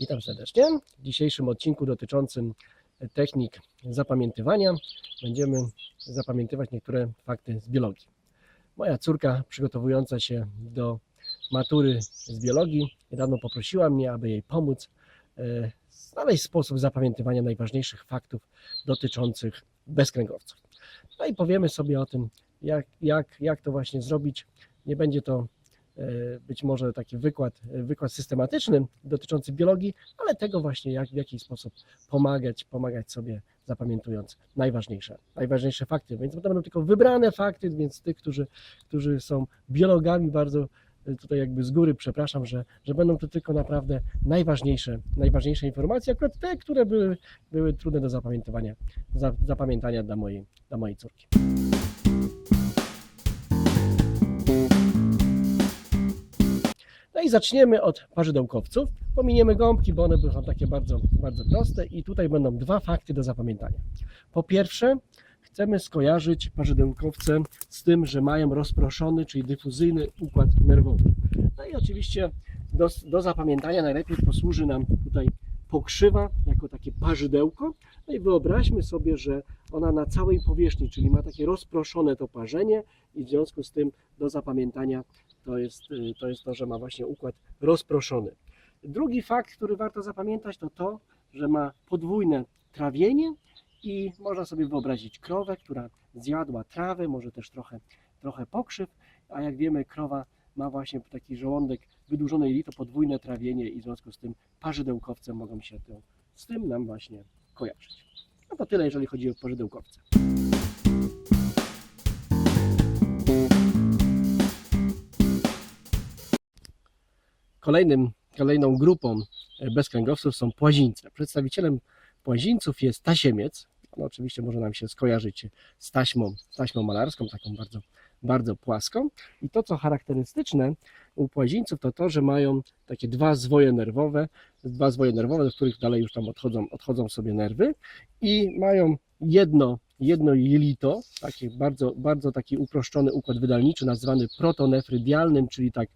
Witam serdecznie. W dzisiejszym odcinku dotyczącym technik zapamiętywania będziemy zapamiętywać niektóre fakty z biologii. Moja córka przygotowująca się do matury z biologii niedawno poprosiła mnie, aby jej pomóc e, znaleźć sposób zapamiętywania najważniejszych faktów dotyczących bezkręgowców. No i powiemy sobie o tym, jak, jak, jak to właśnie zrobić. Nie będzie to być może taki wykład, wykład systematyczny dotyczący biologii, ale tego właśnie, jak, w jaki sposób pomagać, pomagać sobie zapamiętując najważniejsze, najważniejsze fakty. Więc to będą tylko wybrane fakty, więc tych, którzy, którzy są biologami, bardzo tutaj jakby z góry przepraszam, że, że będą to tylko naprawdę najważniejsze, najważniejsze informacje, akurat te, które były, były trudne do zapamiętywania, za, zapamiętania dla mojej, dla mojej córki. I zaczniemy od parzydełkowców. Pominiemy gąbki, bo one są takie bardzo, bardzo proste i tutaj będą dwa fakty do zapamiętania. Po pierwsze, chcemy skojarzyć parzydełkowce z tym, że mają rozproszony, czyli dyfuzyjny układ nerwowy. No i oczywiście do, do zapamiętania najlepiej posłuży nam tutaj pokrzywa jako takie parzydełko. No i wyobraźmy sobie, że ona na całej powierzchni, czyli ma takie rozproszone to parzenie i w związku z tym do zapamiętania to jest, y, to jest to, że ma właśnie układ rozproszony. Drugi fakt, który warto zapamiętać, to to, że ma podwójne trawienie i można sobie wyobrazić krowę, która zjadła trawę, może też trochę, trochę pokrzyw, a jak wiemy, krowa ma właśnie taki żołądek wydłużone jelito, podwójne trawienie i w związku z tym parzydełkowce mogą się to, z tym nam właśnie kojarzyć. No to tyle, jeżeli chodzi o parzydełkowce. Kolejnym, kolejną grupą e, bezkręgowców są płazińce. Przedstawicielem płazińców jest tasiemiec. No, oczywiście może nam się skojarzyć z taśmą, taśmą malarską, taką bardzo, bardzo płaską. I to, co charakterystyczne u płazińców, to to, że mają takie dwa zwoje nerwowe, dwa zwoje nerwowe, do których dalej już tam odchodzą, odchodzą sobie nerwy i mają jedno, jedno jelito, taki bardzo, bardzo taki uproszczony układ wydalniczy, nazwany protonefrydialnym, czyli tak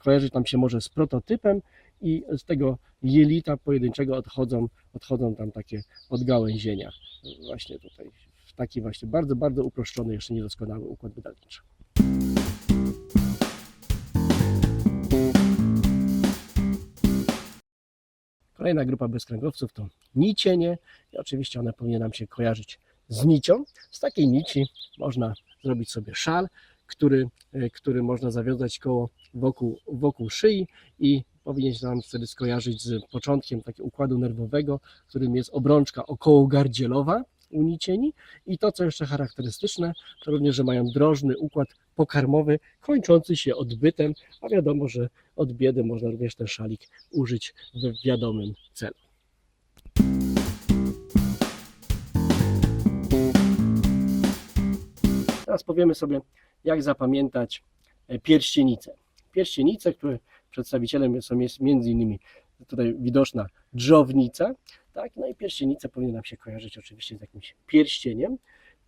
kojarzyć nam się może z prototypem i z tego jelita pojedynczego odchodzą, odchodzą tam takie odgałęzienia. Właśnie tutaj, w taki właśnie bardzo, bardzo uproszczony, jeszcze niedoskonały układ wydalniczy. Kolejna grupa bezkręgowców to nicienie i oczywiście one powinny nam się kojarzyć z nicią. Z takiej nici można zrobić sobie szal, który, e, który można zawiązać koło wokół, wokół szyi i powinien się nam wtedy skojarzyć z początkiem takiego układu nerwowego, którym jest obrączka okołogardzielowa u nicieni i to, co jeszcze charakterystyczne, to również, że mają drożny układ pokarmowy kończący się odbytem, a wiadomo, że od biedy można również ten szalik użyć w wiadomym celu. Teraz powiemy sobie, jak zapamiętać e, pierścienice. Pierścienice, które przedstawicielem są jest między innymi tutaj widoczna drzownica, tak? No i pierścienice powinny nam się kojarzyć oczywiście z jakimś pierścieniem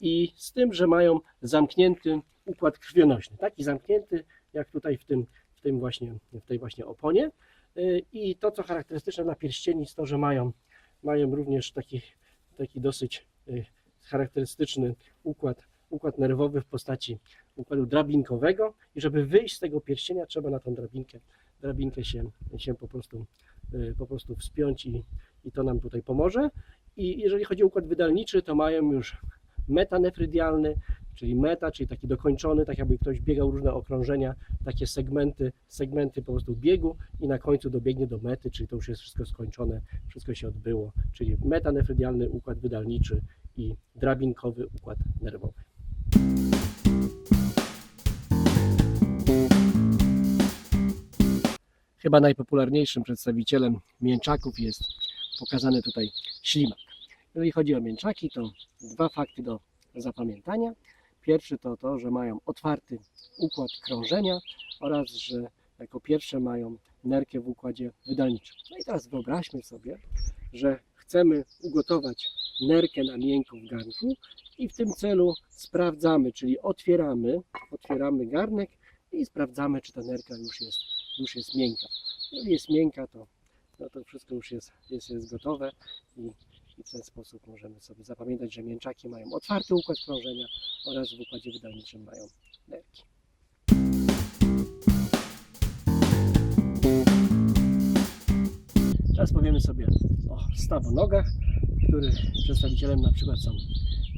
i z tym, że mają zamknięty układ krwionośny, taki zamknięty jak tutaj w tym, w tym właśnie, w tej właśnie oponie. Y, I to, co charakterystyczne dla pierścieni, to, że mają, mają również taki, taki dosyć y, charakterystyczny układ, układ nerwowy w postaci układu drabinkowego i żeby wyjść z tego pierścienia, trzeba na tą drabinkę, drabinkę się, się po, prostu, y, po prostu wspiąć i, i to nam tutaj pomoże. I jeżeli chodzi o układ wydalniczy, to mają już metanefrydialny, czyli meta, czyli taki dokończony, tak jakby ktoś biegał różne okrążenia, takie segmenty, segmenty po prostu biegu i na końcu dobiegnie do mety, czyli to już jest wszystko skończone, wszystko się odbyło, czyli metanefrydialny układ wydalniczy i drabinkowy układ nerwowy. Chyba najpopularniejszym przedstawicielem mięczaków jest pokazany tutaj ślimak. Jeżeli chodzi o mięczaki, to dwa fakty do zapamiętania. Pierwszy to to, że mają otwarty układ krążenia oraz, że jako pierwsze mają nerkę w układzie wydalniczym. No i teraz wyobraźmy sobie, że chcemy ugotować nerkę na miękko w garnku i w tym celu sprawdzamy, czyli otwieramy, otwieramy garnek i sprawdzamy, czy ta nerka już jest, już jest miękka. Jeżeli jest miękka, to no to wszystko już jest, jest, jest gotowe i, i w ten sposób możemy sobie zapamiętać, że mięczaki mają otwarty układ krążenia oraz w układzie wydalniczym mają nerki. Teraz powiemy sobie o stawonogach, których przedstawicielem na przykład są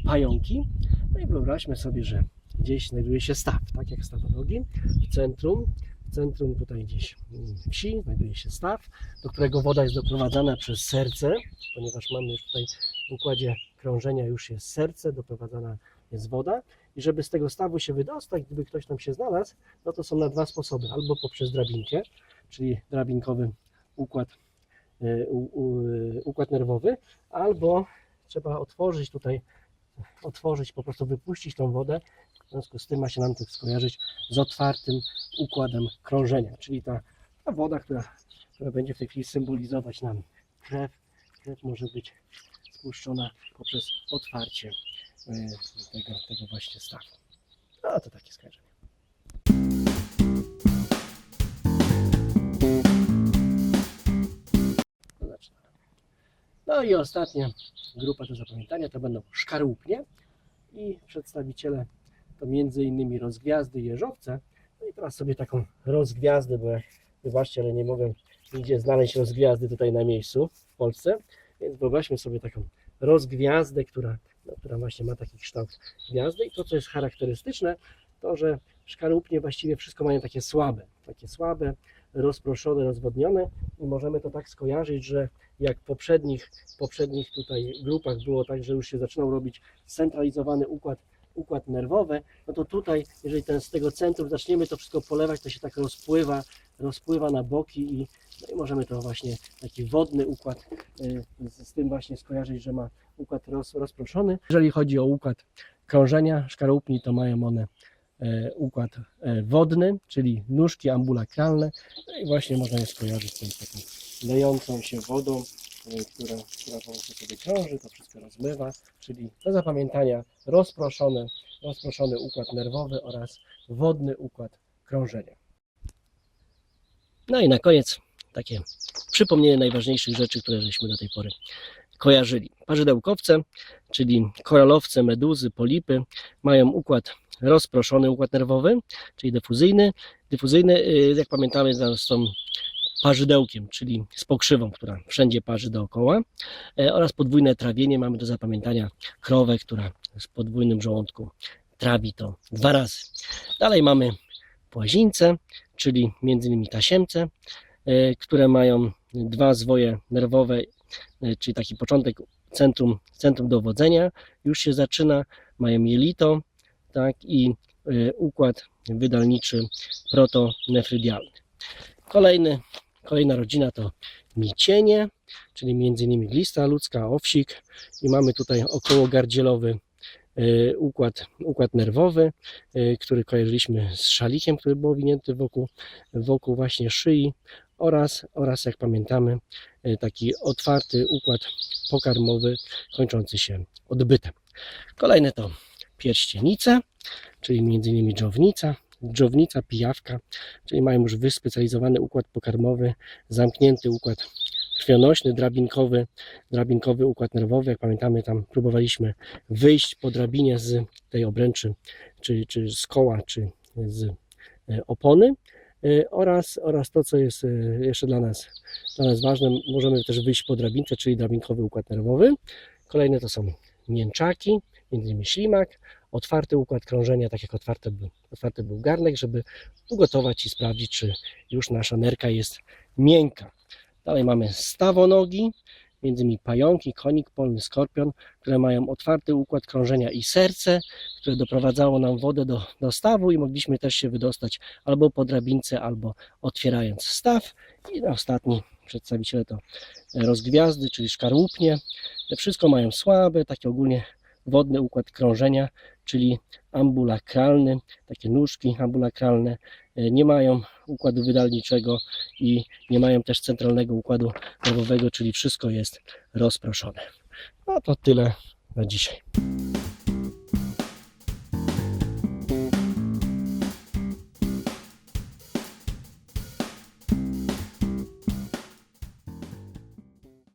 pająki. No i wyobraźmy sobie, że gdzieś znajduje się staw, tak jak stawonogi. W centrum, centrum tutaj gdzieś mm, wsi znajduje się staw, do którego woda jest doprowadzana przez serce, ponieważ mamy już tutaj w układzie krążenia już jest serce, doprowadzana jest woda. I żeby z tego stawu się wydostać, gdyby ktoś tam się znalazł, no to są na dwa sposoby. Albo poprzez drabinkę, czyli drabinkowy układ, y, u, układ nerwowy, albo trzeba otworzyć tutaj, otworzyć, po prostu wypuścić tą wodę. W związku z tym ma się nam to skojarzyć z otwartym układem krążenia, czyli ta, ta woda, która, która będzie w tej chwili symbolizować nam krew. Krew może być spuszczona poprzez otwarcie y, tego, tego właśnie stawu. No to takie skojarzenie. No i ostatnia grupa do zapamiętania to będą szkarłupnie i przedstawiciele to między innymi rozgwiazdy i jeżowce. No i teraz sobie taką rozgwiazdę, bo jak wybaczcie, ale nie mogę nigdzie znaleźć rozgwiazdy tutaj na miejscu w Polsce, więc wyobraźmy sobie taką rozgwiazdę, która, no, która właśnie ma taki kształt gwiazdy. I to, co jest charakterystyczne, to, że szkarłupnie właściwie wszystko mają takie słabe, takie słabe, rozproszone, rozwodnione. I możemy to tak skojarzyć, że jak w poprzednich, poprzednich tutaj grupach było tak, że już się zaczynał robić scentralizowany układ, układ nerwowy, no to tutaj, jeżeli ten, z tego centrum zaczniemy to wszystko polewać, to się tak rozpływa, rozpływa na boki i, no i możemy to właśnie taki wodny układ y, z, z tym właśnie skojarzyć, że ma układ roz, rozproszony. Jeżeli chodzi o układ krążenia szkarłupni, to mają one e, układ e, wodny, czyli nóżki ambulakralne no i właśnie można je skojarzyć z tą taką lejącą się wodą, która, która po prostu sobie krąży, to wszystko rozmywa, czyli do zapamiętania rozproszony, rozproszony układ nerwowy oraz wodny układ krążenia. No i na koniec takie przypomnienie najważniejszych rzeczy, które żeśmy do tej pory kojarzyli. Parzydełkowce, czyli koralowce, meduzy, polipy mają układ rozproszony, układ nerwowy, czyli dyfuzyjny. Dyfuzyjny, y, jak pamiętamy, są parzydełkiem, czyli z pokrzywą, która wszędzie parzy dookoła e, oraz podwójne trawienie. Mamy do zapamiętania krowę, która z podwójnym żołądku trawi to dwa razy. Dalej mamy płazińce, czyli między innymi tasiemce, e, które mają dwa zwoje nerwowe, e, czyli taki początek centrum, centrum dowodzenia już się zaczyna, mają jelito, tak, i układ wydalniczy protonefrydialny. Kolejny, kolejna rodzina to micienie, czyli innymi glista ludzka, owsik i mamy tutaj okołogardzielowy e, układ, układ nerwowy, e, który kojarzyliśmy z szalikiem, który był owinięty wokół, wokół właśnie szyi oraz, oraz jak pamiętamy e, taki otwarty układ pokarmowy kończący się odbytem. Kolejne to pierścienice, czyli innymi dżownica, dżownica, pijawka, czyli mają już wyspecjalizowany układ pokarmowy, zamknięty układ krwionośny, drabinkowy, drabinkowy układ nerwowy. Jak pamiętamy, tam próbowaliśmy wyjść po drabinie z tej obręczy, czy, czy z koła, czy z e, opony. E, Oraz, oraz to, co jest e, jeszcze dla nas, dla nas ważne, możemy też wyjść po drabince, czyli drabinkowy układ nerwowy. Kolejne to są mięczaki, między innymi ślimak, otwarty układ krążenia, tak jak otwarty był, otwarty był garnek, żeby ugotować i sprawdzić, czy już nasza nerka jest miękka. Dalej mamy stawonogi, między innymi pająki, konik polny, skorpion, które mają otwarty układ krążenia i serce, które doprowadzało nam wodę do, do stawu i mogliśmy też się wydostać albo po drabince, albo otwierając staw. I na ostatni przedstawiciele to rozgwiazdy, czyli szkarłupnie. Te wszystko mają słabe, takie ogólnie wodny układ krążenia, czyli ambulakralny, takie nóżki ambulakralne, e, nie mają układu wydalniczego i nie mają też centralnego układu nerwowego, czyli wszystko jest rozproszone. No to tyle na dzisiaj.